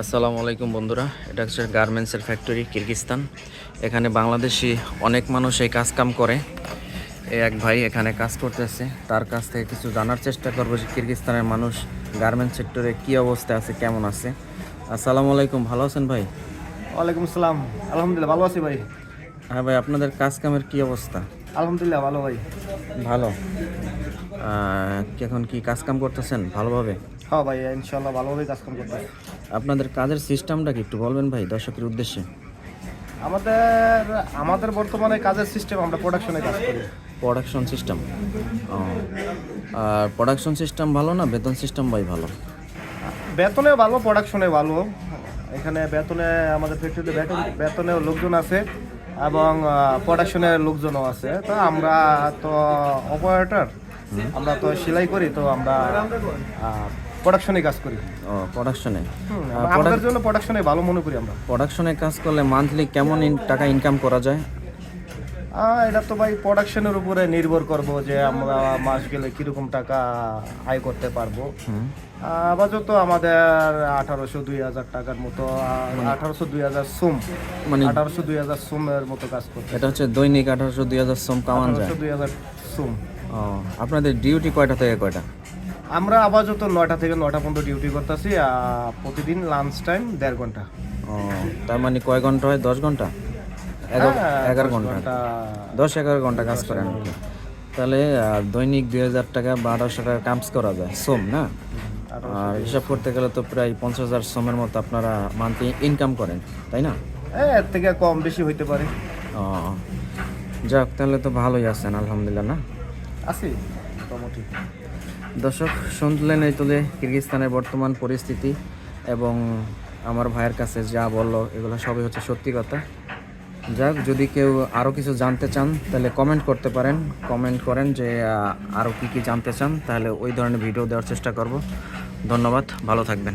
আসসালামু আলাইকুম বন্ধুরা এটা হচ্ছে গার্মেন্টসের ফ্যাক্টরি কিরগিস্তান এখানে বাংলাদেশি অনেক মানুষ এই কাজ কাম করে। এই এক ভাই এখানে কাজ করতেছে তার কাছ থেকে কিছু জানার চেষ্টা করব যে কিরগিস্তানের মানুষ গার্মেন্টস সেক্টরে কী অবস্থা আছে কেমন আছে। আসসালামু আলাইকুম ভালো আছেন ভাই? ওয়ালাইকুম আসসালাম আলহামদুলিল্লাহ ভালো আছি ভাই। হ্যাঁ ভাই আপনাদের কাজ কামের কী অবস্থা? আলহামদুলিল্লাহ ভালো ভাই। ভালো। এখন কি কাজ কাম করতেছেন ভালোভাবে? হ্যাঁ ভাই ইনশাল্লাহ ভালোভাবেই কাজ কাম করতে আপনাদের কাজের সিস্টেমটা কি একটু বলবেন ভাই দর্শকের উদ্দেশ্যে? আমাদের আমাদের বর্তমানে কাজের সিস্টেম আমরা প্রোডাকশনে কাজ করি। প্রোডাকশন সিস্টেম আর প্রোডাকশন সিস্টেম ভালো না বেতন সিস্টেম ভাই ভালো? বেতনে ভালো প্রোডাকশনে ভালো। এখানে বেতনে আমাদের ফ্যাক্টরিতে বেতন বেতনেও লোকজন আছে এবং প্রোডাকশনের লোকজনও আছে। তো আমরা তো অপারেটর আমরা তো সেলাই করি তো আমরা প্রোডাকশনে কাজ করি। ও প্রোডাকশনে আমাদের জন্য প্রোডাকশনে ভালো মনে করি আমরা। প্রোডাকশনে কাজ করলে মান্থলি কেমন টাকা ইনকাম করা যায়? এটা তো ভাই প্রোডাকশনের উপরে নির্ভর করব যে আমরা মাস গেলে কীরকম টাকা আয় করতে পারব। আপাতত আমাদের আঠারোশো দুই হাজার টাকার মতো আঠারোশো দুই হাজার সুম মানে আঠারোশো দুই হাজার সুমের মতো কাজ করতে। এটা হচ্ছে দৈনিক আঠারোশো দুই হাজার সোম কামান যায়। দুই হাজার সুম। ও আপনাদের ডিউটি কয়টা থেকে কয়টা? আমরা আপাতত নয়টা থেকে নয়টা পর্যন্ত ডিউটি করতেছি প্রতিদিন লাঞ্চ টাইম দেড় ঘণ্টা। ও তার মানে কয় ঘণ্টা হয়? দশ ঘণ্টা? এগারো হ্যাঁ, ঘণ্টা। ঘণ্টা। দশ এগারো ঘণ্টা কাজ করেন তাহলে দৈনিক দুই হাজার টাকা বা আঠারোশো টাকা কাজ করা যায় সোম না? আর হিসাব করতে গেলে তো প্রায় পঞ্চাশ হাজার সোমের মতো আপনারা মান্থলি ইনকাম করেন তাই না? হ্যাঁ, এর থেকে কম বেশি হইতে পারে। ও যাক তাহলে তো ভালোই আছেন আলহামদুলিল্লাহ না? আছি। মোটামুটি। দর্শক শুনলেন এই তোলে কিরগিস্তানের বর্তমান পরিস্থিতি এবং আমার ভাইয়ের কাছে যা বলল এগুলো সবই হচ্ছে সত্যি কথা। যাক যদি কেউ আরও কিছু জানতে চান তাহলে কমেন্ট করতে পারেন। কমেন্ট করেন যে আরও কী কী জানতে চান তাহলে ওই ধরনের ভিডিও দেওয়ার চেষ্টা করব। ধন্যবাদ ভালো থাকবেন।